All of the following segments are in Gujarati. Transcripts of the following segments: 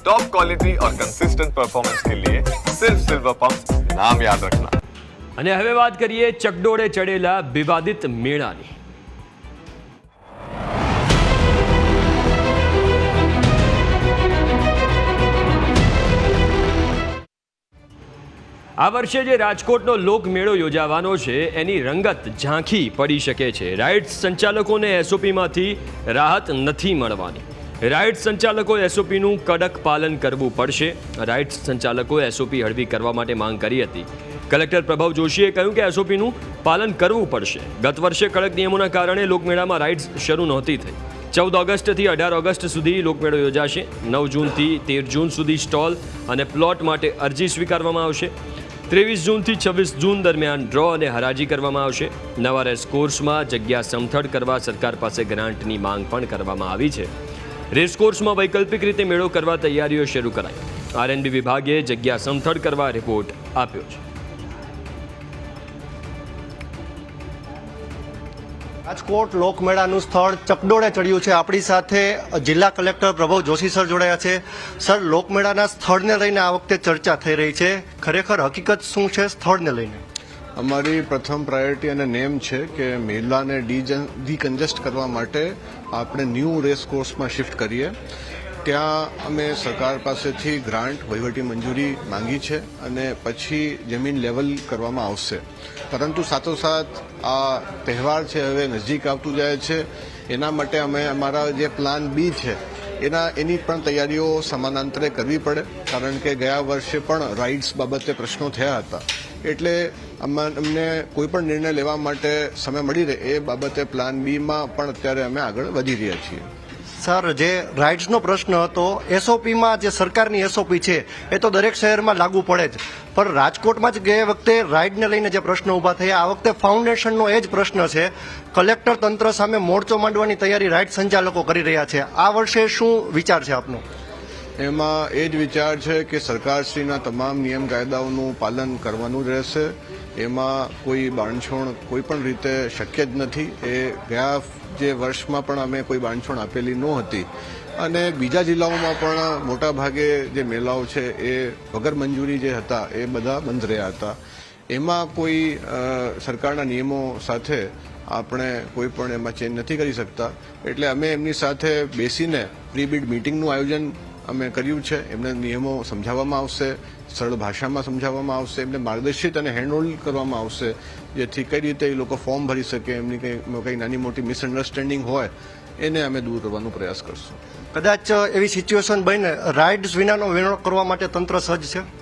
टॉप क्वालिटी और कंसिस्टेंट परफॉर्मेंस के लिए सिर्फ सिल्वर पंप नाम याद रखना અને હવે વાત કરીએ ચકડોળે ચડેલા વિવાદિત મેળાની આ વર્ષે જે રાજકોટનો લોકમેળો યોજાવાનો છે એની રંગત ઝાંખી પડી શકે છે રાઇડ્સ સંચાલકોને એસઓપીમાંથી રાહત નથી મળવાની રાઇડ્સ સંચાલકો એસઓપીનું કડક પાલન કરવું પડશે. રાઇડ્સ સંચાલકો એસઓપી હળવી કરવા માટે માંગ કરી હતી. કલેક્ટર પ્રભાવ જોશીએ કહ્યું કે એસઓપીનું પાલન કરવું પડશે. ગત વર્ષે કડક નિયમોના કારણે લોકમેળામાં રાઇડ્સ શરૂ નહોતી થઈ. ચૌદ ઓગસ્ટથી અઢાર ઓગસ્ટ સુધી લોકમેળો યોજાશે. નવ જૂનથી તેર જૂન સુધી સ્ટોલ અને પ્લોટ માટે અરજી સ્વીકારવામાં આવશે. ત્રેવીસ જૂનથી છવ્વીસ જૂન દરમિયાન ડ્રો અને હરાજી કરવામાં આવશે. નવા રેસ કોર્સમાં જગ્યા સમથળ કરવા સરકાર પાસે ગ્રાન્ટની માંગ પણ કરવામાં આવી છે. રેસ કોર્સમાં વૈકલ્પિક રીતે મેળો કરવા તૈયારીઓ શરૂ કરાઈ. આરએનબી વિભાગે જગ્યા સમથળ કરવા રિપોર્ટ આપ્યો છે. રાજકોટ લોકમેળાનું સ્થળ ચકડોળે ચડ્યું છે. આપણી સાથે જિલ્લા કલેક્ટર પ્રભવ જોશી સર જોડાયા છે. સર, લોકમેળાના સ્થળને લઈને આ વખતે ચર્ચા થઈ રહી છે. ખરેખર હકીકત શું છે સ્થળને લઈને? અમારી પ્રથમ પ્રાયોરિટી અને નેમ છે કે મેલાને ડીકન્જેસ્ટ કરવા માટે આપણે ન્યૂ રેસ કોર્સમાં શિફ્ટ કરીએ. ત્યાં અમે સરકાર પાસેથી ગ્રાન્ટ વહીવટી મંજૂરી માંગી છે અને પછી જમીન લેવલ કરવામાં આવશે. પરંતુ સાથોસાથ આ તહેવાર છે, હવે નજીક આવતું જાય છે, એના માટે અમે અમારા જે પ્લાન બી છે, એના એની પણ તૈયારીઓ સમાનાંતરે કરવી પડે, કારણ કે ગયા વર્ષે પણ રાઇડ્સ બાબતે પ્રશ્નો થયા હતા. એટલે અમ- અમને કોઈ પણ નિર્ણય લેવા માટે સમય મળી રહે એ બાબતે પ્લાન બીમાં પણ અત્યારે અમે આગળ વધી રહ્યા છીએ. સર જે રાઇડ્સનો પ્રશ્ન હતો એસઓપીમાં જે સરકારની એસઓપી છે, એ તો દરેક શહેરમાં લાગુ પડે જ. પણ રાજકોટમાં જ ગયા વખતે રાઇડને લઈને જે પ્રશ્નો ઊભા થયા, આ વખતે ફાઉન્ડેશનનો એ જ પ્રશ્ન છે. કલેક્ટર તંત્ર સામે મોરચો માંડવાની તૈયારી રાઇડ સંચાલકો કરી રહ્યા છે. આ વર્ષે શું વિચાર છે આપનો? એમાં એ જ વિચાર છે કે સરકારશ્રીના તમામ નિયમ કાયદાઓનું પાલન કરવાનું રહેશે. એમાં કોઈ બાંધછોડ કોઈ પણ રીતે શક્ય જ નથી. એ ગયા જે વર્ષમાં પણ અમે કોઈ બાંધછોડ આપેલી નહોતી અને બીજા જિલ્લાઓમાં પણ મોટા ભાગે જે મેળાઓ છે એ વગર મંજૂરી જે હતા એ બધા બંધ રહ્યા હતા. એમાં કોઈ સરકારના નિયમો સાથે આપણે કોઈ પણ એમાં ચેન્જ નથી કરી શકતા. એટલે અમે એમની સાથે બેસીને પ્રી બીડ મિટિંગનું આયોજન અમે કર્યું છે. એમને નિયમો સમજાવવામાં આવશે સરળ ભાષામાં સમજાવવામાં આવશે એમને માર્ગદર્શિત અને હેન્ડહોલ્ડ કરવામાં આવશે જેથી કઈ રીતે એ લોકો ફોર્મ ભરી શકે એમની કંઈ કંઈ નાની મોટી મિસઅન્ડરસ્ટેન્ડિંગ હોય એને અમે દૂર કરવાનો પ્રયાસ કરશું. કદાચ એવી સિચ્યુએશન બને રાઇડ્સ વિનાનો વેણો કરવા માટે તંત્ર સજ્જ છે?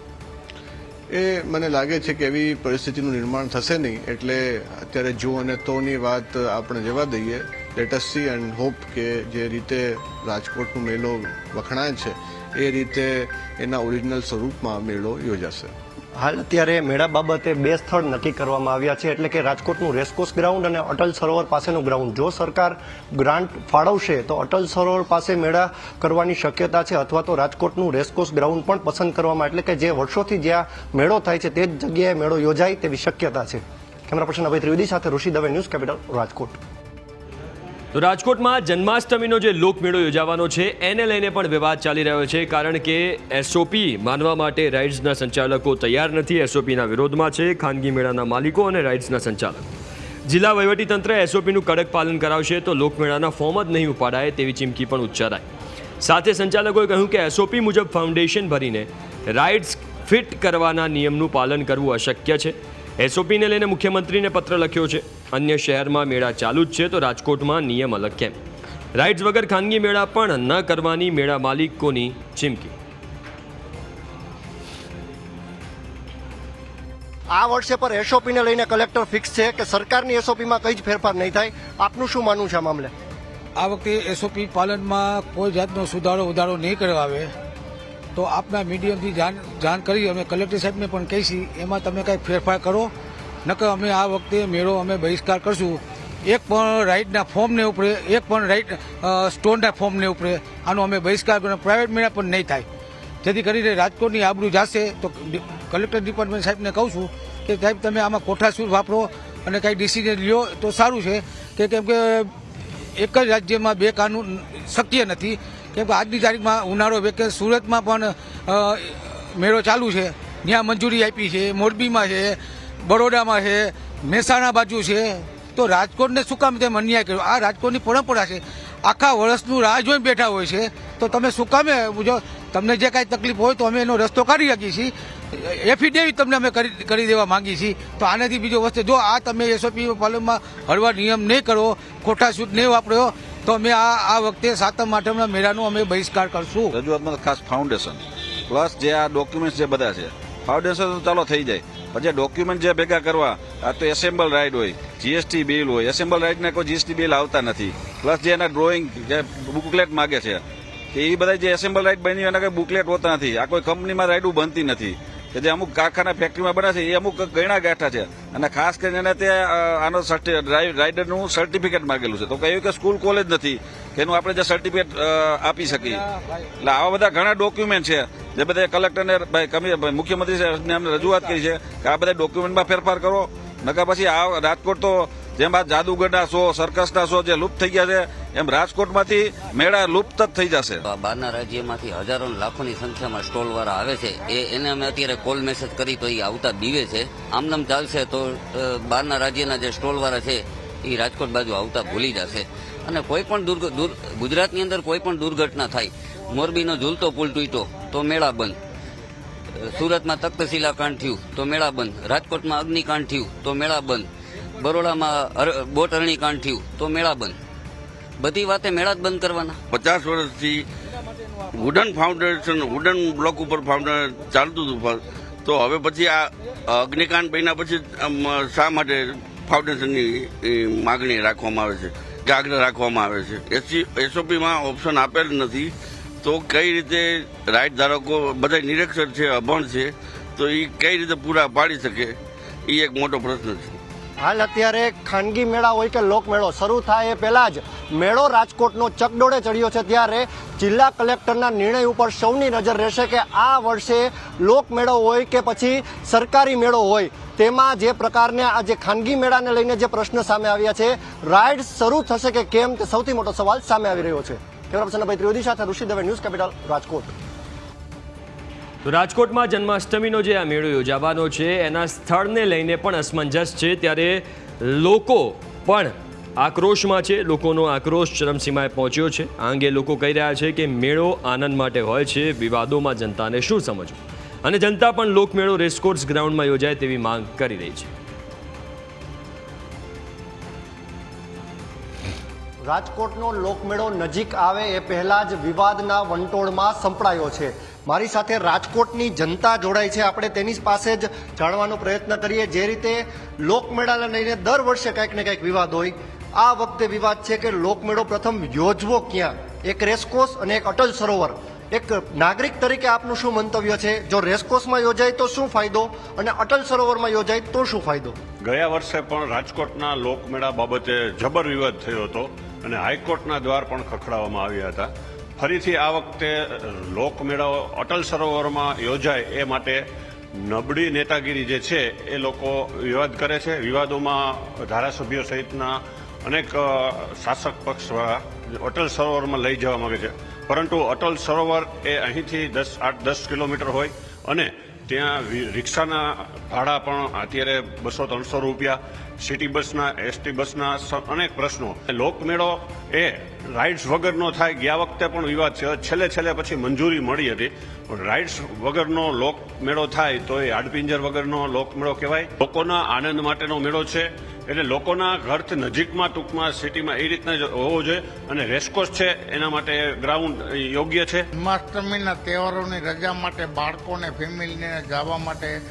એ મને લાગે છે કે એવી પરિસ્થિતિનું નિર્માણ થશે નહીં એટલે અત્યારે જો અને તોની વાત આપણે જવા દઈએ. લેટસ સી એન્ડ હોપ કે જે રીતે રાજકોટનો મેળો વખણાય છે, એ રીતે એના ઓરિજિનલ સ્વરૂપમાં મેળો યોજાશે. હાલ અત્યારે મેળા બાબતે બે સ્થળ નક્કી કરવામાં આવ્યા છે, એટલે કે રાજકોટનું રેસકોર્સ ગ્રાઉન્ડ અને અટલ સરોવર પાસેનું ગ્રાઉન્ડ. જો સરકાર ગ્રાન્ટ ફાળવશે, તો અટલ સરોવર પાસે મેળા કરવાની શક્યતા છે, અથવા તો રાજકોટનું રેસકોર્સ ગ્રાઉન્ડ પણ પસંદ કરવામાં એટલે કે જે વર્ષોથી જ્યાં મેળો થાય છે, તે જ જગ્યાએ મેળો યોજાય તેવી શક્યતા છે. કેમેરા પર્સન અભય ત્રિવેદી સાથે ઋષિ દવે ન્યૂઝ કેપિટલ રાજકોટ. તો રાજકોટમાં જન્માષ્ટમીનો જે લોકમેળો યોજાવાનો છે, એને લઈને પણ વિવાદ ચાલી રહ્યો છે, કારણ કે એસઓપી માનવા માટે રાઇડ્સના સંચાલકો તૈયાર નથી. એસઓપીના વિરોધમાં છે ખાનગી મેળાના માલિકો અને રાઇડ્સના સંચાલકો. જિલ્લા વહીવટીતંત્ર એસઓપીનું કડક પાલન કરાવશે તો લોકમેળાના ફોર્મ જ નહીં ઉપાડાય તેવી ચીમકી પણ ઉચ્ચારાય સાથે સંચાલકોએ કહ્યું કે એસઓપી મુજબ ફાઉન્ડેશન ભરીને રાઇડ્સ ફિટ કરવાના નિયમનું પાલન કરવું અશક્ય છે. એસઓપીને લઈને મુખ્યમંત્રીને પત્ર લખ્યો છે. અન્ય શહેરમાં મેળા ચાલુ જ છે તો રાજકોટમાં નિયમ અલગ કેમ? રાઇડ્સ વગર ખાનગી મેળા પણ ન કરવાની મેળા માલિકોની ચીમકી. આ વર્ષે પર એસઓપીને લઈને કલેક્ટર ફિક્સ છે કે સરકારની એસઓપીમાં કઈ જ ફેરફાર નહીં થાય. આપનું શું માનવું છે આ મામલે? આ વખતે એસઓપી પાલનમાં કોઈ જાતનો સુધારો ઉધારો નહીં કરવાવે તો આપના મીડિયમથી જાણ જાણ કરી અમે કલેક્ટર સાહેબને પણ કહીશી એમાં તમે કાંઈ ફેરફાર કરો, નકર અમે આ વખતે મેળો અમે બહિષ્કાર કરશું. એક પણ રાઇડના ફોર્મને ઉપરે, એક પણ રાઇડ સ્ટોનના ફોર્મને ઉપરે, આનો અમે બહિષ્કાર કર્યો. પ્રાઇવેટ મેળા પણ નહીં થાય. જેથી કરીને રાજકોટની આબરૂ જાશે. તો કલેક્ટર ડિપાર્ટમેન્ટ સાહેબને કહું છું કે, સાહેબ, તમે આમાં કોઠાસૂર વાપરો અને કાંઈ ડિસિઝન લ્યો તો સારું છે. કે કેમ કે એક જ રાજ્યમાં બે કાનૂન શક્ય નથી. કેમ કે આજની તારીખમાં ઉનાળો વેકે સુરતમાં પણ મેળો ચાલુ છે. ત્યાં મંજૂરી આપી છે, મોરબીમાં છે, બરોડામાં છે, મહેસાણા બાજુ છે. તો રાજકોટને શું કામ તેમ અન્યાય કર્યો? આ રાજકોટની પરંપરા છે. આખા વર્ષનું રાહ જોઈને બેઠા હોય છે. તો તમે શું કામે જો તમને જે કાંઈ તકલીફ હોય તો અમે એનો રસ્તો કાઢી શકીએ છીએ. એફિડેવિટ તમને અમે કરી કરી દેવા માંગીએ છીએ. તો આનાથી બીજો વસ્તુ, જો આ તમે એસઓપી પાલનમાં હળવા નિયમ નહીં કરો, ખોટા સૂટ નહીં વાપર્યો તો અમે આ આ વખતે સાતમ આઠમના મેળાનો અમે બહિષ્કાર કરશું. રજૂઆતમાં ખાસ ફાઉન્ડેશન પ્લસ જે આ ડોક્યુમેન્ટ જે બધા છે ફાઉન્ડેશન તો ચાલો થઈ જાય. પછી ડોક્યુમેન્ટ જે ભેગા કરવા, આ તો એસેમ્બલ રાઇડ હોય જીએસટી બિલ હોય એસેમ્બલ રાઇડને કોઈ જીએસટી બિલ આવતા નથી. પ્લસ જે એના ડ્રોઈંગ જે બુકલેટ માગે છે, એ બધા જે એસેમ્બલ રાઇડ બની એના કોઈ બુકલેટ હોતા નથી. આ કોઈ કંપનીમાં રાઇડું બનતી નથી. કે જે અમુક કારખાના ફેક્ટરીમાં બને છે, એ અમુક ગણા ગાંઠા છે. અને ખાસ કરીને એને તે આનો રાઇડરનું સર્ટિફિકેટ માંગેલું છે. તો કહ્યું કે સ્કૂલ કોલેજ નથી, કે એનું આપણે જે સર્ટિફિકેટ આપી શકીએ. એટલે આવા બધા ઘણા ડોક્યુમેન્ટ છે, જે બધા કલેક્ટરને મુખ્યમંત્રી સાહેબને અમને રજૂઆત કરી છે, કે આ બધા ડોક્યુમેન્ટમાં ફેરફાર કરો. નકા પછી આ રાજકોટ તો જેમ આ જાદુગરના શો સર્કસના શો જે લુપ્ત થઈ ગયા છે, એમ રાજકોટમાંથી મેળા લુપ્ત જ થઈ જશે. બહારના રાજ્યમાંથી હજારો લાખોની સંખ્યામાં સ્ટોલ વાળા આવે છે. એ એને અમે અત્યારે કોલ મેસેજ કરી તો એ આવતા બીવે છે. આમનામ ચાલશે તો બહારના રાજ્યના જે સ્ટોલ વાળા છે, એ રાજકોટ બાજુ આવતા ભૂલી જશે. અને કોઈ પણ ગુજરાતની અંદર કોઈ પણ દુર્ઘટના થાય, મોરબીનો ઝૂલતો પુલ તૂટ્યો, તો મેળા બંધ. સુરતમાં તખ્તશિલા કાંડ થયું, તો મેળા બંધ. રાજકોટમાં અગ્નિકાંડ થયું, તો મેળા બંધ. બરોડામાં બોટ અરણી કાંડ થયું, તો મેળા બંધ. બધી વાતે મેળા જ બંધ કરવાના. પચાસ વર્ષથી વુડન ફાઉન્ડેશન વુડન બ્લોક ઉપર ફાઉન્ડેશન ચાલતું હતું તો હવે પછી આ અગ્નિકાંડ બન્યા પછી શા માટે ફાઉન્ડેશનની માગણી રાખવામાં આવે છે? આગ્રહ રાખવામાં આવે છે? એસી એસઓપીમાં ઓપ્શન આપેલ નથી. તો કઈ રીતે રાઈટ ધારકો બધા નિરક્ષર છે, અભણ છે, તો એ કઈ રીતે પૂરા પાડી શકે? એ એક મોટો પ્રશ્ન છે. હાલ અત્યારે ખાનગી મેળા હોય કે લોકમેળો, શરૂ થાય એ પહેલાં જ મેળો રાજકોટનો ચકડોળે ચડ્યો છે ત્યારે જિલ્લા કલેક્ટરના નિર્ણય ઉપર સૌની નજર રહેશે કે આ વર્ષે લોકમેળો હોય કે પછી સરકારી મેળો હોય, તેમાં જે પ્રકારના આ જે ખાનગી મેળાને લઈને જે પ્રશ્ન સામે આવ્યા છે, રાઇડ શરૂ થશે કે કેમ તે સૌથી મોટો સવાલ સામે આવી રહ્યો છે. કેમેરા પર્સન ભાઈ ત્રિવેદી સાથે ઋષિ દવે ન્યૂઝ કેપિટલ રાજકોટ. રાજકોટમાં જન્માષ્ટમીનો જે આ મેળો યોજાવાનો છે, એના સ્થળને લઈને પણ અસમંજસ છે. ત્યારે લોકો પણ આક્રોશમાં છે. લોકોનો આક્રોશ ચરમસીમાએ પહોંચ્યો છે. આ અંગે લોકો કહી રહ્યા છે કે મેળો આનંદ માટે હોય છે. વિવાદોમાં જનતાને શું સમજવું? અને જનતા પણ લોકમેળો રેસકોર્સ ગ્રાઉન્ડમાં યોજાય તેવી માંગ કરી રહી છે. રાજકોટનો લોકમેળો નજીક આવે એ પહેલા જ વિવાદના વંટોળમાં સંપડાયો છે. મારી સાથે રાજકોટની જનતા જોડાય છે. આપણે તેની પાસે જ જાણવાનો પ્રયત્ન કરીએ. જે રીતે લોકમેળાને લઈને દર વર્ષે કંઈક ને કંઈક વિવાદ હોય. આ વખતે વિવાદ છે કે લોકમેળો પ્રથમ યોજવો ક્યાં? એક રેસકોર્સ અને એક અટલ સરોવર. એક નાગરિક તરીકે આપનું શું મંતવ્ય છે? જો રેસકોર્સમાં યોજાય તો શું ફાયદો? અને અટલ સરોવરમાં યોજાય તો શું ફાયદો? ગયા વર્ષે પણ રાજકોટના લોકમેળા બાબતે જબર વિવાદ થયો હતો અને હાઈકોર્ટના દ્વાર પણ ખખડાવવામાં આવ્યા હતા. ફરીથી આ વખતે લોકમેળાઓ અટલ સરોવરમાં યોજાય એ માટે નબળી નેતાગીરી જે છે એ લોકો વિવાદ કરે છે. વિવાદોમાં ધારાસભ્યો સહિતના અનેક શાસક પક્ષ અટલ સરોવરમાં લઈ જવા માંગે છે. પરંતુ અટલ સરોવર એ અહીંથી દસ, આઠ, દસ કિલોમીટર હોય અને ત્યાં રિક્ષાના ભાડા પણ અત્યારે બસો ત્રણસો રૂપિયા સિટી બસના, એસટી બસના અનેક પ્રશ્નો. લોકમેળો એ રાઇડ્સ વગરનો થાય ગયા વખતે પણ વિવાદ છે. છેલ્લે છેલ્લે પછી મંજૂરી મળી હતી. પણ રાઇડ્સ વગરનો લોકમેળો થાય તો એ આડપિંજર વગરનો લોકમેળો કહેવાય. લોકોના આનંદ માટેનો મેળો છે. એટલે લોકોના ઘરથી નજીકમાં ટૂંકમાં સિટીમાં એ રીતના હોવો જોઈએ. અને રેસકોર્સ છે એના માટે ગ્રાઉન્ડ યોગ્ય છે. જન્માષ્ટમીના તહેવારોની રજા માટે બાળકોને, ફેમિલીને જવા માટે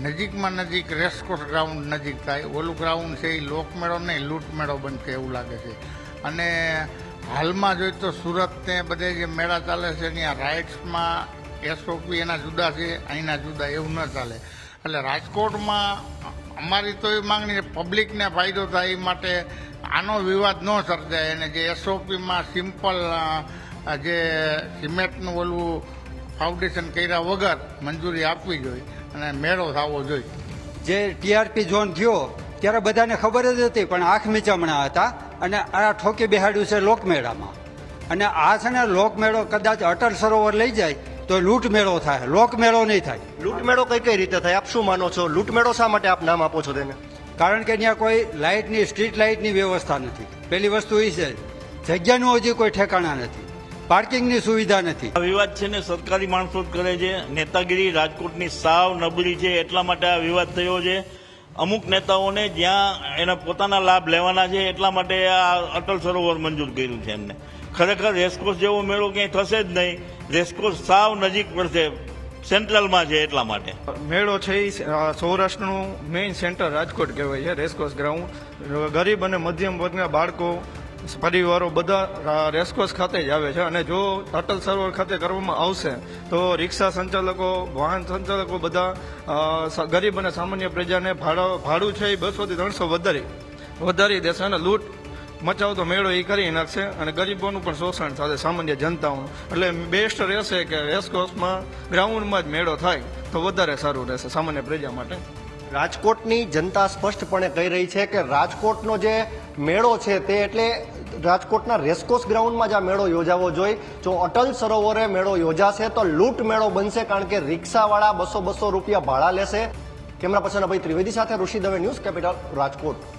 નજીકમાં નજીક રેસકોર્સ ગ્રાઉન્ડ નજીક થાય. ઓલું ગ્રાઉન્ડ છે એ લોકમેળો નહીં, લૂંટમેળો બનશે એવું લાગે છે. અને હાલમાં જોઈએ તો સુરત ને બધે જે મેળા ચાલે છે ત્યાં રાઇટ્સમાં એસઓપી એના જુદા છે, અહીંના જુદા, એવું ન ચાલે. એટલે રાજકોટમાં અમારી તો એ માંગણી છે, પબ્લિકને ફાયદો થાય એ માટે આનો વિવાદ ન સર્જાય. અને જે એસઓપીમાં સિમ્પલ જે સિમેન્ટનું ઓલું ફાઉન્ડેશન કર્યા વગર મંજૂરી આપવી જોઈએ. અને મેળો થવો જોઈએ. જે ટીઆરપી ઝોન થયો ત્યારે બધાને ખબર જ હતી પણ આંખ મીચામણા હતા અને આ ઠોકી બેહાડ્યું છે લોકમેળામાં. અને આ છે ને લોકમેળો કદાચ અટલ સરોવર લઈ જાય તો લૂંટ મેળો થાય લોકમેળો નહીં થાય. લૂંટમેળો કઈ કઈ રીતે થાય? આપ શું માનો છો? લૂંટમેળો શા માટે આપ નામ આપો છો તેને? કારણ કે ત્યાં કોઈ લાઇટની સ્ટ્રીટ લાઇટની વ્યવસ્થા નથી. પહેલી વસ્તુ એ છે જગ્યાનું હજી કોઈ ઠેકાણા નથી. પાર્કિંગની સુવિધા નથી. આ વિવાદ છે ને સરકારી માણસો જ કરે છે. નેતાગીરી રાજકોટની સાવ નબળી છે એટલા માટે આ વિવાદ થયો છે. અમુક નેતાઓને જ્યાં એના પોતાના લાભ લેવાના છે એટલા માટે આ અટલ સરોવર મંજૂર કર્યું છે એમને. ખરેખર રેસકોર્સ જેવો મેળો ક્યાંય થશે જ નહીં. રેસકોર્સ સાવ નજીક પડશે સેન્ટ્રલમાં છે એટલા માટે. મેળો છે એ સૌરાષ્ટ્રનું મેઇન સેન્ટર રાજકોટ કહેવાય છે રેસકોર્સ ગ્રાઉન્ડ ગરીબ અને મધ્યમ વર્ગના બાળકો પરિવારો બધા રેસકોર્સ ખાતે જ આવે છે અને જો અટલ સરોવર ખાતે કરવામાં આવશે, તો રિક્ષા સંચાલકો, વાહન સંચાલકો બધા ગરીબ અને સામાન્ય પ્રજાને ભાડા છે એ બસોથી ત્રણસો વધારી વધારી દેશે અને લૂંટ મચાવતો મેળો એ કરી નાખશે અને ગરીબોનું પણ શોષણ થશે સામાન્ય જનતાઓનું એટલે બેસ્ટ રહેશે કે રેસકોર્સમાં ગ્રાઉન્ડમાં જ મેળો થાય, તો વધારે સારું રહેશે સામાન્ય પ્રજા માટે. રાજકોટની જનતા સ્પષ્ટપણે કહી રહી છે કે રાજકોટનો જે મેળો છે તે એટલે રાજકોટના રેસકોર્સ ગ્રાઉન્ડમાં જ આ મેળો યોજાવો જોઈએ જો અટલ સરોવરે મેળો યોજાશે તો લૂંટ મેળો બનશે કારણ કે રિક્ષાવાળા બસો બસો રૂપિયા ભાડા લેશે. કેમેરા પર્સન અભય ત્રિવેદી સાથે ઋષિ દવે ન્યૂઝ કેપિટલ રાજકોટ.